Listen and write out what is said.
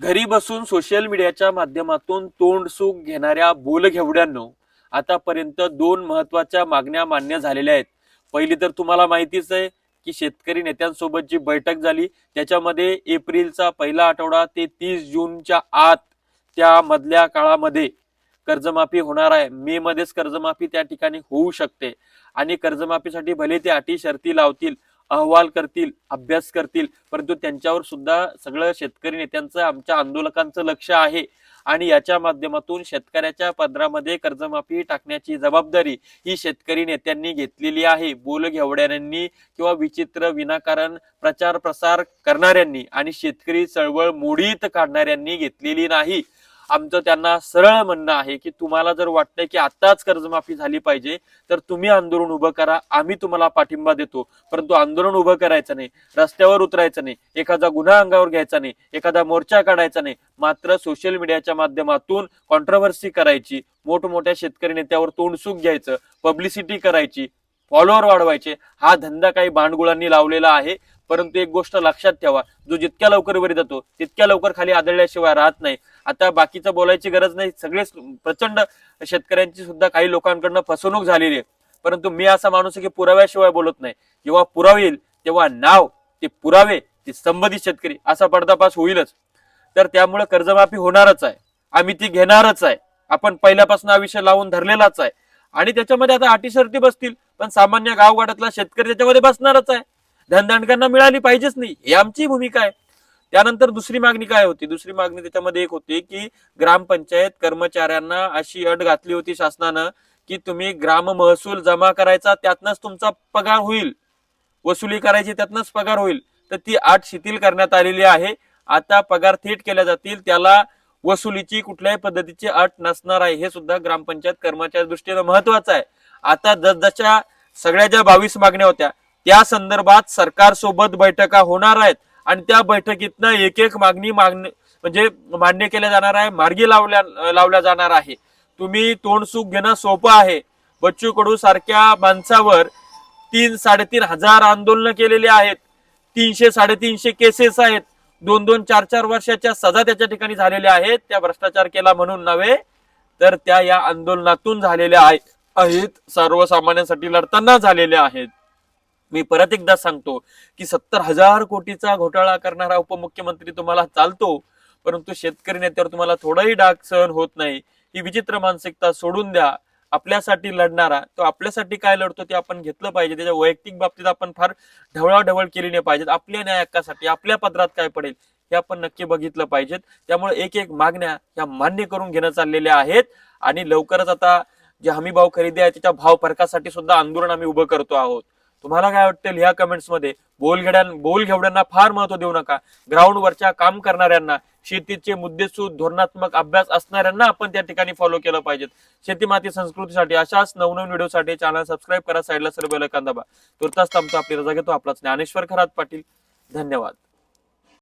घरी बसून सोशल मीडियाच्या माध्यमातून तोंडसूक घेणाऱ्या बोलघेवड्यांनो आतापर्यंत दोन महत्त्वाच्या मागण्या मान्य झालेल्या आहेत. पहिली तर तुम्हाला माहितीच आहे की शेतकरी नेत्यांसोबत जी बैठक झाली त्याच्यामध्ये एप्रिलचा पहिला आठवडा ते तीस जूनच्या आत त्या मधल्या काळामध्ये कर्जमाफी होणार आहे. मे मध्येच कर्जमाफी त्या ठिकाणी होऊ शकते. आणि कर्जमाफीसाठी भले ते अटी शर्ती लावतील अहवाल करतील अभ्यास करतील परंतु त्यांच्यावर सुद्धा सगळं शेतकरी नेत्यांचं आमच्या आंदोलकांचं लक्ष आहे. आणि याच्या माध्यमातून शेतकऱ्याच्या पदरामध्ये कर्जमाफी टाकण्याची जबाबदारी ही शेतकरी नेत्यांनी घेतलेली आहे. बोल घेवड्यांनी किंवा विचित्र विनाकारण प्रचार प्रसार करणाऱ्यांनी आणि शेतकरी चळवळ मोडीत काढणाऱ्यांनी घेतलेली नाही. आमचं त्यांना सरळ म्हणणं आहे की तुम्हाला जर वाटतंय की आताच कर्जमाफी झाली पाहिजे तर तुम्ही आंदोलन उभं करा आम्ही तुम्हाला पाठिंबा देतो. परंतु आंदोलन उभं करायचं नाही रस्त्यावर उतरायचं नाही एखादा गुन्हा अंगावर घ्यायचा नाही एखादा मोर्चा काढायचा नाही मात्र सोशल मीडियाच्या माध्यमातून कॉन्ट्रवर्सी करायची मोठमोठ्या शेतकरी नेत्यावर तोंडसूक घ्यायचं पब्लिसिटी करायची फॉलोअर वाढवायचे हा धंदा काही भांडगुळांनी लावलेला आहे. परंतु एक गोष्ट लक्षात ठेवा जो जितक्या लवकर वर जातो तितक्या लवकर खाली आदळल्याशिवाय राहत नाही. आता बाकीचं बोलायची गरज नाही सगळे प्रचंड शेतकऱ्यांची सुद्धा काही लोकांकडनं फसवणूक झालेली आहे. परंतु मी असा माणूस आहे की पुराव्याशिवाय बोलत नाही. जेव्हा पुरावे येईल तेव्हा नाव ते पुरावे ते संबंधित शेतकरी असा पडदापास होईलच. तर त्यामुळे कर्जमाफी होणारच आहे. आम्ही ती घेणारच आहे. आपण पहिल्यापासून हा विषय लावून धरलेलाच आहे. आणि त्याच्यामध्ये आता अटी शर्ती बसतील पण सामान्य गावगाड्यातला शेतकरी त्याच्यामध्ये बसणारच आहे. धनदांडकांना मिळाली पाहिजेच नाही. ही आमची भूमिका आहे. त्यानंतर दुसरी मागणी काय होती? दुसरी मागणी त्याच्यामध्ये एक होती की ग्रामपंचायत कर्मचाऱ्यांना अशी अट घातली होती शासनानं की तुम्ही ग्राम महसूल जमा करायचा त्यातनच तुमचा पगार होईल. वसुली करायची त्यातनच पगार होईल. तर ती अट शिथिल करण्यात आलेली आहे. आता पगार थेट केल्या जातील. त्याला वसुलीची कुठल्याही पद्धतीची अट नसणार आहे. हे सुद्धा ग्रामपंचायत कर्मचारी दृष्टीनं महत्वाचं आहे. आता जसजशा सगळ्या ज्या बावीस मागण्या होत्या त्या संदर्भात सरकार सोबत बैठका होणार आहेत आणि त्या बैठकीतनं एक एक मागणी मागणी म्हणजे मान्य केल्या जाणार आहे मार्गी लावल्या लावल्या जाणार आहे. तुम्ही तोंडसूक घेणं सोपं आहे. बच्चू कडू सारख्या माणसावर तीन साडेतीन हजार आंदोलनं केलेले आहेत. तीनशे साडेतीनशे केसेस आहेत. दोन दोन चार चार वर्षाच्या सजा त्याच्या ठिकाणी झालेल्या आहेत. त्या भ्रष्टाचार केला म्हणून नव्हे तर त्या या आंदोलनातून झालेल्या आहेत. सर्वसामान्यांसाठी लढताना झालेल्या आहेत. मी परत एकदा सांगतो की सत्तर हजार कोटीचा घोटाळा करणारा उपमुख्यमंत्री तुम्हाला चालतो परंतु शेतकरी नेत्यावर तुम्हाला थोडाही डाग सहन होत नाही. ही विचित्र मानसिकता सोडून द्या. आपल्यासाठी लढणारा तो आपल्यासाठी काय लढतो ते आपण घेतलं पाहिजे. त्याच्या वैयक्तिक बाबतीत आपण फार ढवळाढवळ केली नाही पाहिजेत. आपल्या न्याय हक्कासाठी आपल्या पत्रात काय पडेल हे आपण नक्की बघितलं पाहिजेत. त्यामुळे एक एक मागण्या या मान्य करून घेणं चाललेल्या आहेत. आणि लवकरच आता जे हमी भाव खरेदी आहे त्याच्या भाव फरकासाठी सुद्धा आंदोलन आम्ही उभं करतो आहोत. तुम्हाला काय वाटतं ह्या कमेंट्समध्ये बोलघेड्यां बोल घेवड्यांना फार महत्त्व देऊ नका. ग्राउंडवरच्या काम करणाऱ्यांना शेतीचे मुद्देसूद धोरणात्मक अभ्यास असणाऱ्यांना आपण त्या ठिकाणी फॉलो केलं पाहिजे शेती माती संस्कृतीसाठी अशाच नवनवीन व्हिडिओसाठी चॅनल सबस्क्राईब करा साईडला सर्व दाबा. तुर्तास थांबतो आपली रजा घेतो. आपलाच ज्ञानेश्वर खरात पाटील. धन्यवाद.